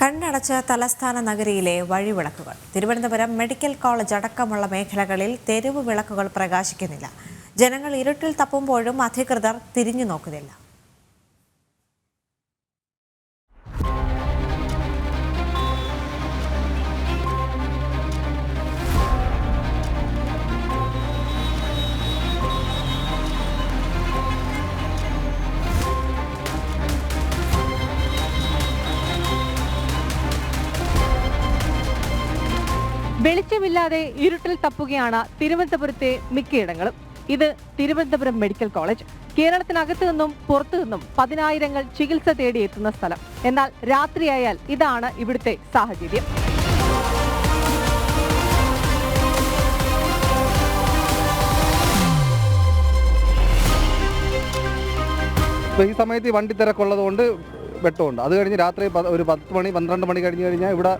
കണ്ണടച്ച തലസ്ഥാന നഗരിയിലെ വഴിവിളക്കുകൾ. തിരുവനന്തപുരം മെഡിക്കൽ കോളേജ് അടക്കമുള്ള മേഖലകളിൽ തെരുവ് വിളക്കുകൾ പ്രകാശിക്കുന്നില്ല. ജനങ്ങൾ ഇരുട്ടിൽ തപ്പുമ്പോഴും അധികൃതർ തിരിഞ്ഞു നോക്കുന്നില്ല വെളിച്ചമില്ലാതെ ഇരുട്ടിൽ തപ്പുകയാണ് തിരുവനന്തപുരത്തെ മിക്കയിടങ്ങളും ഇത് തിരുവനന്തപുരം മെഡിക്കൽ കോളേജ്. കേരളത്തിനകത്തു നിന്നും പുറത്തു നിന്നും പതിനായിരങ്ങൾ ചികിത്സ തേടി എത്തുന്ന സ്ഥലം. എന്നാൽ രാത്രിയായാൽ ഇതാണ് ഇവിടുത്തെ സാഹചര്യം. ഈ സമയത്ത് ഈ വണ്ടി തിരക്കുള്ളത് കൊണ്ട് വെട്ടമുണ്ട്. അത് കഴിഞ്ഞ് രാത്രി ഒരു പത്ത് മണി പന്ത്രണ്ട് മണി കഴിഞ്ഞ് കഴിഞ്ഞാൽ ഇവിടെ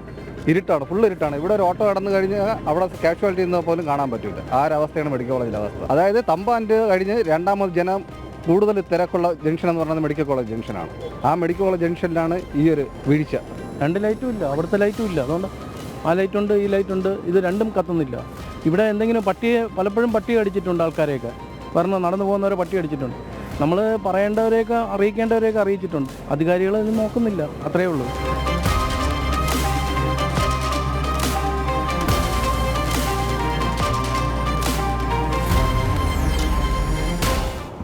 ഇരുട്ടാണ് ഫുൾ ഇരുട്ടാണ്. ഇവിടെ ഒരു ഓട്ടോ കടന്നു കഴിഞ്ഞാൽ അവിടെ കാഷ്വാലിറ്റി നിന്ന് പോലും കാണാൻ പറ്റില്ല ആ ഒരു അവസ്ഥയാണ് മെഡിക്കൽ കോളേജിലെ അവസ്ഥ. അതായത് തമ്പാന്റെ കഴിഞ്ഞ് രണ്ടാമത് ജനം കൂടുതൽ തിരക്കുള്ള ജംഗ്ഷൻ എന്ന് പറയുന്നത് മെഡിക്കൽ കോളേജ് ജംഗ്ഷനാണ് ആ മെഡിക്കൽ കോളേജ് ജംഗ്ഷനിലാണ് ഈ ഒരു വീഴ്ച. രണ്ട് ലൈറ്റും ഇല്ല. അവിടുത്തെ ലൈറ്റും ഇല്ല. അതുകൊണ്ട് ആ ലൈറ്റ് ഉണ്ട് ഈ ലൈറ്റ് ഉണ്ട്. ഇത് രണ്ടും കത്തുന്നില്ല. ഇവിടെ എന്തെങ്കിലും പട്ടിയെ പലപ്പോഴും പട്ടിയെ അടിച്ചിട്ടുണ്ട് ആൾക്കാരെയൊക്കെ. പറഞ്ഞ് നടന്നു പോകുന്നവരെ പട്ടി അടിച്ചിട്ടുണ്ട് നമ്മൾ പറയേണ്ടവരെയൊക്കെ അറിയിക്കേണ്ടവരെയൊക്കെ അറിയിച്ചിട്ടുണ്ട്. അധികാരികൾ ഇത് നോക്കുന്നില്ല. അത്രയേ ഉള്ളൂ.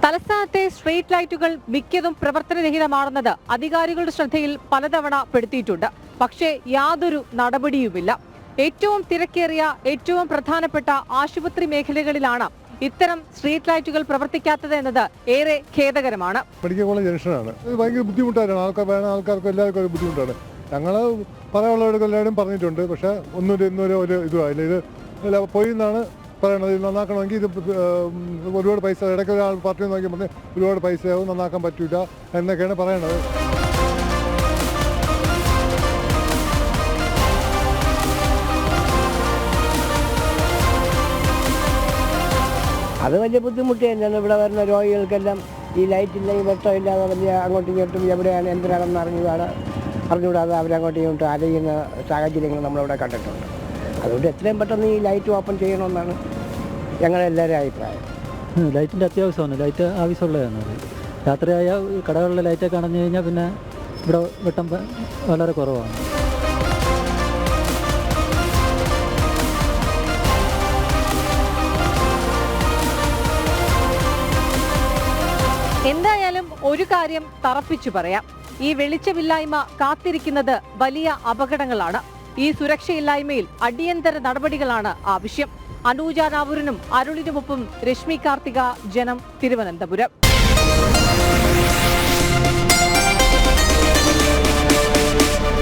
തലസ്ഥാനത്തെ സ്ട്രീറ്റ് ലൈറ്റുകൾ മിക്കതും പ്രവർത്തനരഹിതമാണെന്നത് അധികാരികളുടെ ശ്രദ്ധയിൽ പലതവണ പെടുത്തിയിട്ടുണ്ട്. പക്ഷേ യാതൊരു നടപടിയുമില്ല. ഏറ്റവും തിരക്കേറിയ ഏറ്റവും പ്രധാനപ്പെട്ട ആശുപത്രി മേഖലകളിലാണ് ഇത്തരം സ്ട്രീറ്റ് ലൈറ്റുകൾ പ്രവർത്തിക്കാത്തത് എന്നത് ഏറെ ഖേദകരമാണ്. Medical college ജംഗ്ഷനാണ്. ഭയങ്കര ബുദ്ധിമുട്ടാണ് ആൾക്കാർ വേണം ആൾക്കാർക്ക് എല്ലാവർക്കും ഒരു ബുദ്ധിമുട്ടാണ്. ഞങ്ങൾ പറയാനുള്ളവർക്ക് എല്ലാവരും പറഞ്ഞിട്ടുണ്ട്. പക്ഷേ ഒന്നും ഇന്നൊരു ഇന്നും ഒരു ഒരു ഇതുമായില്ല ഇത് പോയി എന്നാണ് പറയണത് ഇത് നന്നാക്കണമെങ്കിൽ ഇത് ഒരുപാട് പൈസ ഇടയ്ക്ക് ഒരാൾ പാർട്ടി നോക്കി പറഞ്ഞ് ഒരുപാട് പൈസയാവും നന്നാക്കാൻ പറ്റില്ല എന്നൊക്കെയാണ് പറയണത്. അത് വലിയ ബുദ്ധിമുട്ട് തന്നെയാണ് ഇവിടെ വരുന്ന രോഗികൾക്കെല്ലാം ഈ ലൈറ്റ് ഇല്ലെങ്കിൽ വെട്ടമില്ലാതെ വലിയ അങ്ങോട്ടും ഇങ്ങോട്ടും എവിടെയാണ് എന്തിനാണെന്ന് അറിഞ്ഞുകൂടാതെ അറിഞ്ഞുകൂടാതെ അവരങ്ങോട്ടും ഇങ്ങോട്ടും അലയുന്ന സാഹചര്യങ്ങൾ നമ്മളിവിടെ കണ്ടിട്ടുണ്ട്. അതുകൊണ്ട് എത്രയും പെട്ടെന്ന് ഈ ലൈറ്റ് ഓപ്പൺ ചെയ്യണമെന്നാണ് ഞങ്ങളുടെ എല്ലാവരും അഭിപ്രായം ലൈറ്റിന്റെ അത്യാവശ്യമാണ്. ലൈറ്റ് ആവശ്യമുള്ളതാണ്. രാത്രിയായ കടകളിലെ ലൈറ്റൊക്കെ അണഞ്ഞു കഴിഞ്ഞാൽ പിന്നെ ഇവിടെ വെട്ടം വളരെ കുറവാണ്. എന്തായാലും ഒരു കാര്യം തറപ്പിച്ചു പറയാം. ഈ വെളിച്ചമില്ലായ്മ കാത്തിരിക്കുന്നത് വലിയ അപകടങ്ങളാണ്. ഈ സുരക്ഷയില്ലായ്മയിൽ അടിയന്തര നടപടികളാണ് ആവശ്യം അനൂജ രാവൂരിനും അരുളിനുമൊപ്പം രശ്മി കാർത്തിക ജനം തിരുവനന്തപുരം.